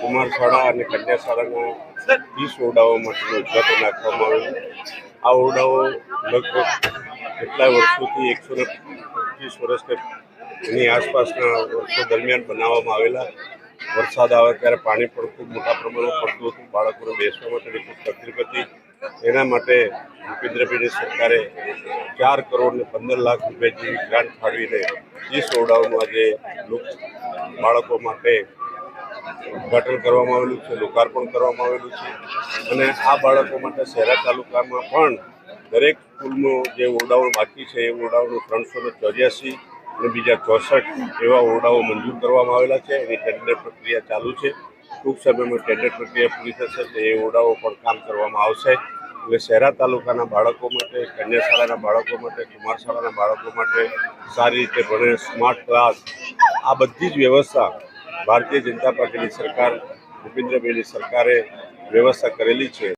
કુમાર અને કન્યા શાળાના ત્રીસ ઓરડાઓ માટેનું ઉદ્ઘાટન રાખવામાં આવ્યું. આ ઓરડાઓ લગભગ કેટલાય વર્ષોથી એકસો ને પચીસ વર્ષ એની આસપાસના વર્ષો દરમિયાન બનાવવામાં આવેલા. વરસાદ આવે ત્યારે પાણી પણ ખૂબ મોટા પ્રમાણમાં પડતું હતું. બાળકોને બેસવા માટેની ખૂબ તકલીફ હતી. એના માટે ભૂપેન્દ્રભાઈની સરકારે ચાર કરોડ ને પંદર લાખ રૂપિયા જેવી ગ્રાન્ટ ફાળવીને ત્રીસ ઓરડાઓનું આજે બાળકો માટે ઉદ્ઘાટન કરવામાં આવેલું છે, લોકાર્પણ કરવામાં આવેલું છે. અને આ બાળકો માટે શહેરા તાલુકામાં પણ દરેક સ્કૂલનો જે ઓરડાઓ બાકી છે, એ ઓરડાઓનું ત્રણસો ને ચોર્યાસી અને બીજા ચોસઠ એવા ઓરડાઓ મંજૂર કરવામાં આવેલા છે. એની ટેન્ડર પ્રક્રિયા ચાલુ છે. ટૂંક સમયમાં ટેન્ડર પ્રક્રિયા પૂરી થશે તો એ ઓરડાઓ પણ કામ કરવામાં આવશે. એટલે શહેરા તાલુકાના બાળકો માટે, કન્યાશાળાના બાળકો માટે કુમાર શાળાના બાળકો માટે સારી રીતે ભણે સ્માર્ટ ક્લાસ આ બધી જ વ્યવસ્થા ભારતીય જનતા પાર્ટીની સરકાર ભૂપેન્દ્રભાઈની સરકારે વ્યવસ્થા કરેલી છે.